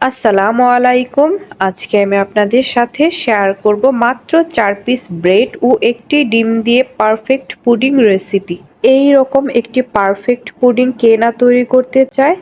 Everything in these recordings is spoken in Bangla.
আসসালামু আলাইকুম। আজকে আমি আপনাদের সাথে শেয়ার করব মাত্র চার পিস ব্রেড ও একটি ডিম দিয়ে পারফেক্ট পুডিং রেসিপি এই রকম একটি পারফেক্ট পুডিং কে না তৈরি করতে চায়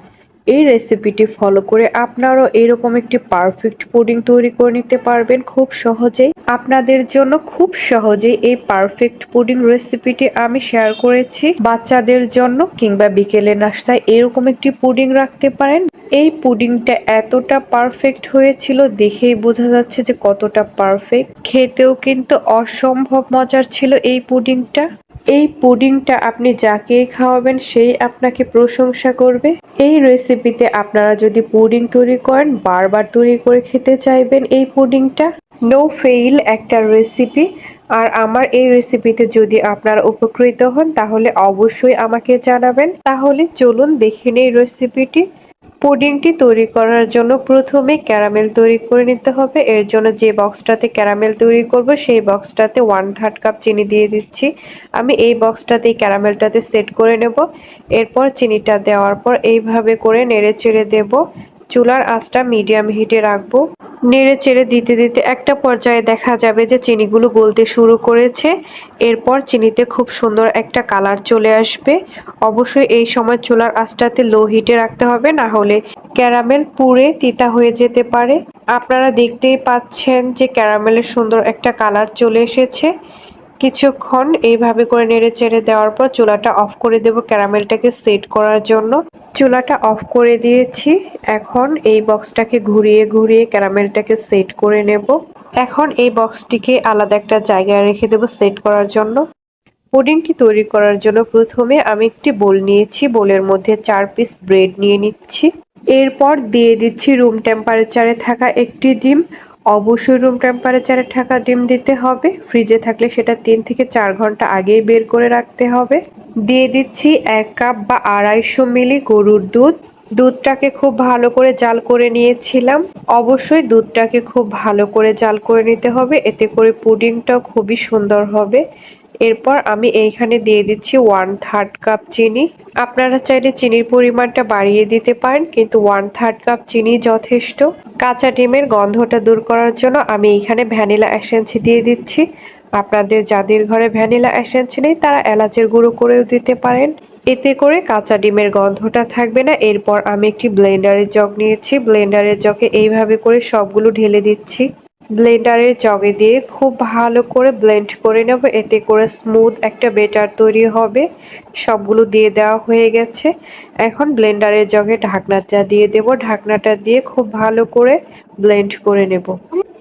এই রেসিপিটি ফলো করে আপনারাও এরকম একটি পারফেক্ট পুডিং তৈরি করে নিতে পারবেন খুব সহজেই। আপনাদের জন্য খুব সহজেই এই পারফেক্ট পুডিং রেসিপিটি আমি শেয়ার করেছি বাচ্চাদের জন্য কিংবা বিকেলে নাস্তায় এরকম একটি পুডিং রাখতে পারেন। এই পুডিংটা এতটা পারফেক্ট হয়েছিল, দেখেই বোঝা যাচ্ছে যে কতটা পারফেক্ট খেতেও কিন্তু অসম্ভব মজার ছিল এই পুডিংটা এই পুডিংটা আপনি যাকে খাওয়াবেন সেই আপনাকে প্রশংসা করবে। এই রেসিপিতে আপনারা যদি পুডিং তৈরি করেন, বারবার তৈরি করে খেতে চাইবেন এই পুডিংটা। নো ফেইল একটা রেসিপি আর আমার এই রেসিপিতে যদি আপনারা উপকৃত হন, তাহলে অবশ্যই আমাকে জানাবেন। তাহলে চলুন দেখে নেই রেসিপিটি পুডিংটি তৈরি করার জন্য প্রথমে ক্যারামেল তৈরি করে নিতে হবে। এর জন্য যে বক্সটাতে ক্যারামেল তৈরি করব, সেই বক্সটাতে ওয়ান থার্ড কাপ চিনি দিয়ে দিচ্ছি। আমি এই বক্সটাতে ক্যারামেলটাতে সেট করে নেব। এরপর চিনিটা দেওয়ার পর এইভাবে করে নেড়ে চেড়ে দেব। চুলার আঁচটা মিডিয়াম হিটে রাখব। নেড়ে চেড়ে দিতে দিতে একটা পর্যায়ে দেখা যাবে যে চিনিগুলো গলতে শুরু করেছে। এরপর চিনিতে খুব সুন্দর একটা কালার চলে আসবে। অবশ্যই এই সময় চুলার আঁচটাতে লো হিটে রাখতে হবে, না হলে ক্যারামেল পুড়ে তিতা হয়ে যেতে পারে। আপনারা দেখতেই পাচ্ছেন যে ক্যারামেলের সুন্দর একটা কালার চলে এসেছে। কিছুক্ষণ এইভাবে করে নেড়ে চেড়ে দেওয়ার পর চুলাটা অফ করে দেব ক্যারামেলটাকে সেট করার জন্য। চুলাটা অফ করে দিয়েছি। এখন এই বক্সটাকে ঘুরিয়ে ঘুরিয়ে ক্যারামেলটাকে সেট করে নেব। এখন এই বক্সটিকে আলাদা একটা জায়গায় রেখে দেব সেট করার জন্য। পুডিংটি তৈরি করার জন্য প্রথমে আমি একটি বোল নিয়েছি। বোলের মধ্যে চার পিস ব্রেড নিয়ে নিচ্ছি। এরপর দিয়ে দিচ্ছি রুম টেম্পারেচারে থাকা একটি ডিম। অবশ্যই রুম টেম্পারেচারে থাকা ডিম দিতে হবে। ফ্রিজে থাকলে সেটা তিন থেকে চার ঘণ্টা আগেই বের করে রাখতে হবে। দিয়ে দিচ্ছি এক কাপ বা আড়াইশো মিলি গরুর দুধ। দুধটাকে খুব ভালো করে জাল করে নিয়েছিলাম। অবশ্যই দুধটাকে খুব ভালো করে জাল করে নিতে হবে। এতে করে পুডিংটাও খুবই সুন্দর হবে। এরপর আমি এইখানে দিয়ে দিচ্ছি ওয়ান থার্ড কাপ চিনি। আপনারা চাইলে চিনির পরিমাণটা বাড়িয়ে দিতে পারেন, কিন্তু ওয়ান থার্ড কাপ চিনি যথেষ্ট। কাঁচা ডিমের গন্ধটা দূর করার জন্য আমি এইখানে ভ্যানিলা এসেন্স দিয়ে দিচ্ছি। আপনাদের যাদের ঘরে ভ্যানিলা এসেন্স নেই, তারা এলাচের গুঁড়ো করেও দিতে পারেন। এতে করে কাঁচা ডিমের গন্ধটা থাকবে না। এরপর আমি একটি ব্লেন্ডারের জগ নিয়েছি। ব্লেন্ডারের জগে এইভাবে করে সবগুলো ঢেলে দিচ্ছি। ব্লেন্ডারের জগে দিয়ে খুব ভালো করে ব্লেন্ড করে নেব। এতে করে স্মুথ একটা বেটার তৈরি হবে। সবগুলো দিয়ে দেওয়া হয়ে গেছে। এখন ব্লেন্ডারের জগে ঢাকনাটা দিয়ে দেব। ঢাকনাটা দিয়ে খুব ভালো করে ব্লেন্ড করে নেব।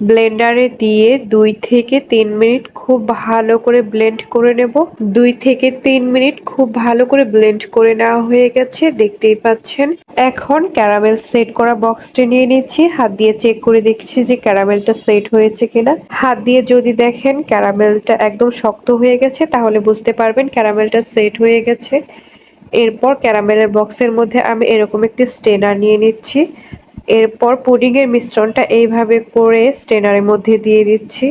ব্লেন্ডারে দিয়ে দুই থেকে তিন মিনিট খুব ভালো করে ব্লেন্ড করে নেব। দুই থেকে তিন মিনিট খুব ভালো করে ব্লেন্ড করে নেওয়া হয়ে গেছে, দেখতেই পাচ্ছেন। এখন ক্যারামেল সেট করা বক্সটি নিয়ে নিচ্ছি। হাত দিয়ে চেক করে দেখছি যে ক্যারামেলটা সেট হয়েছে কিনা। হাত দিয়ে যদি দেখেন ক্যারামেলটা একদম শক্ত হয়ে গেছে, তাহলে বুঝতে পারবেন ক্যারামেলটা সেট হয়ে গেছে। এরপর ক্যারামেলের বক্সের মধ্যে আমি এরকম একটি স্টেনার নিয়ে নিচ্ছি। এরপর পুডিংয়ের মিশ্রণটা এইভাবে করে স্টেনারের মধ্যে দিয়ে দিচ্ছি।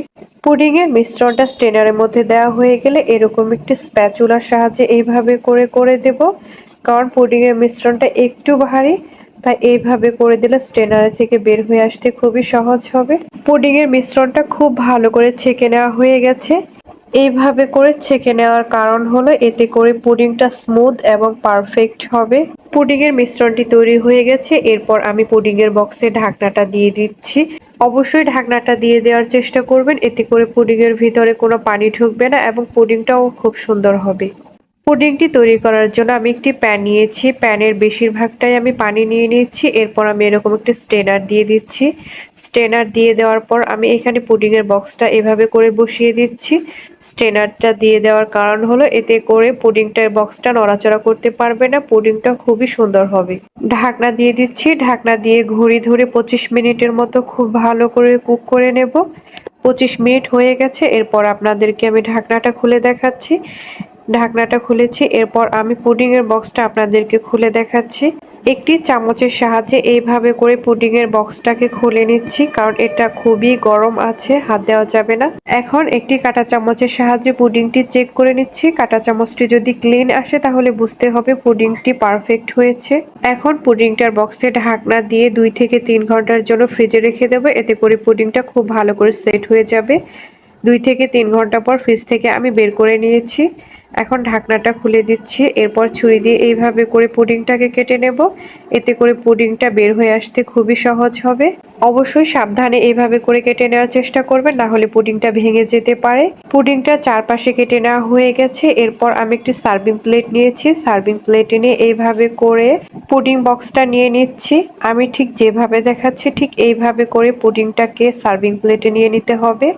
পুডিংয়ের মিশ্রণটা স্টেনারের মধ্যে দেওয়া হয়ে গেলে এরকম একটি স্প্যাচুলার সাহায্যে এইভাবে করে করে দেব। কারণ পুডিংয়ের মিশ্রণটা একটু ভারী, তাই এইভাবে করে দিলে স্টেনারে থেকে বের হয়ে আসতে খুবই সহজ হবে। পুডিংয়ের মিশ্রণটা খুব ভালো করে ছেঁকে নেওয়া হয়ে গেছে। এইভাবে করে ছেঁকে নেওয়ার কারণ হলো এতে করে পুডিংটা স্মুথ এবং পারফেক্ট হবে। পুডিংয়ের মিশ্রণটি তৈরি হয়ে গেছে। এরপর আমি পুডিংয়ের বক্সে ঢাকনাটা দিয়ে দিচ্ছি। অবশ্যই ঢাকনাটা দিয়ে দেওয়ার চেষ্টা করবেন। এতে করে পুডিংয়ের ভিতরে কোনো পানি ঢুকবে না এবং পুডিংটাও খুব সুন্দর হবে। পুডিংটি তৈরি করার জন্য আমি একটি প্যান নিয়েছি। প্যানের বেশিরভাগটাই আমি পানি নিয়ে নিয়েছি। এরপর আমি এরকম একটি স্টেনার দিয়ে দিচ্ছি। স্টেনার দিয়ে দেওয়ার পর আমি এখানে পুডিংয়ের বক্সটা এভাবে করে বসিয়ে দিচ্ছি। স্টেনারটা দিয়ে দেওয়ার কারণ হলো এতে করে পুডিংটার বক্সটা নড়াচড়া করতে পারবে না। পুডিংটা খুবই সুন্দর হবে। ঢাকনা দিয়ে দিচ্ছি। ঢাকনা দিয়ে ঘড়ি ধরে পঁচিশ মিনিটের মতো খুব ভালো করে কুক করে নেব। পঁচিশ মিনিট হয়ে গেছে। এরপর আপনাদেরকে আমি ঢাকনাটা খুলে দেখাচ্ছি। ঢাকনাটা খুলেছি, এরপর আমি পুডিংয়ের বক্সটা আপনাদেরকে খুলে দেখাচ্ছি। একটি চামচের সাহায্যে এইভাবে করে পুডিংয়ের বক্সটাকে খুলে নিচ্ছি, কারণ এটা খুবই গরম আছে, হাত দেওয়া যাবে না। এখন একটি কাঁটা চামচের সাহায্যে পুডিংটি চেক করে নিচ্ছি। কাঁটা চামচটি যদি ক্লিন আসে, তাহলে বুঝতে হবে পুডিংটি পারফেক্ট হয়েছে। এখন পুডিংটার বক্সে ঢাকনা দিয়ে দুই থেকে তিন ঘণ্টার জন্য ফ্রিজে রেখে দেবো, এতে করে পুডিংটা খুব ভালো করে সেট হয়ে যাবে। দুই থেকে তিন ঘণ্টা পর ফ্রিজ থেকে আমি বের করে নিয়েছি। এখন ঢাকনাটা খুলে দিচ্ছি, এরপর ছুরি দিয়ে এইভাবে করে পুডিংটাকে কেটে নেব। এতে করে পুডিংটা বের হয়ে আসতে খুবই সহজ হবে। অবশ্যই সাবধানে এইভাবে করে কেটে নেওয়ার চেষ্টা করবেন, না হলে পুডিংটা ভেঙে যেতে পারে। পুডিংটা চারপাশে কেটে নেওয়া হয়ে গেছে, এরপর আমি একটি সার্ভিং প্লেট নিয়েছি। সার্ভিং প্লেটে নিয়ে এইভাবে করে পুডিং বক্সটা নিয়ে নিচ্ছি। আমি ঠিক যেভাবে দেখাচ্ছি, ঠিক এইভাবে করে পুডিংটাকে সার্ভিং প্লেটে নিয়ে নিতে হবে।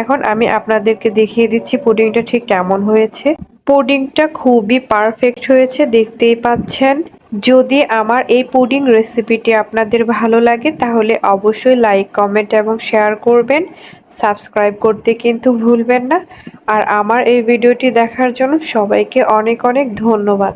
এখন আমি আপনাদেরকে দেখিয়ে দিচ্ছি পুডিংটা ঠিক কেমন হয়েছে। পুডিংটা খুবই পারফেক্ট হয়েছে, দেখতেই পাচ্ছেন। যদি আমার এই পুডিং রেসিপিটি আপনাদের ভালো লাগে, তাহলে অবশ্যই লাইক কমেন্ট এবং শেয়ার করবেন। সাবস্ক্রাইব করতে কিন্তু ভুলবেন না। আর আমার এই ভিডিওটি দেখার জন্য সবাইকে অনেক অনেক ধন্যবাদ।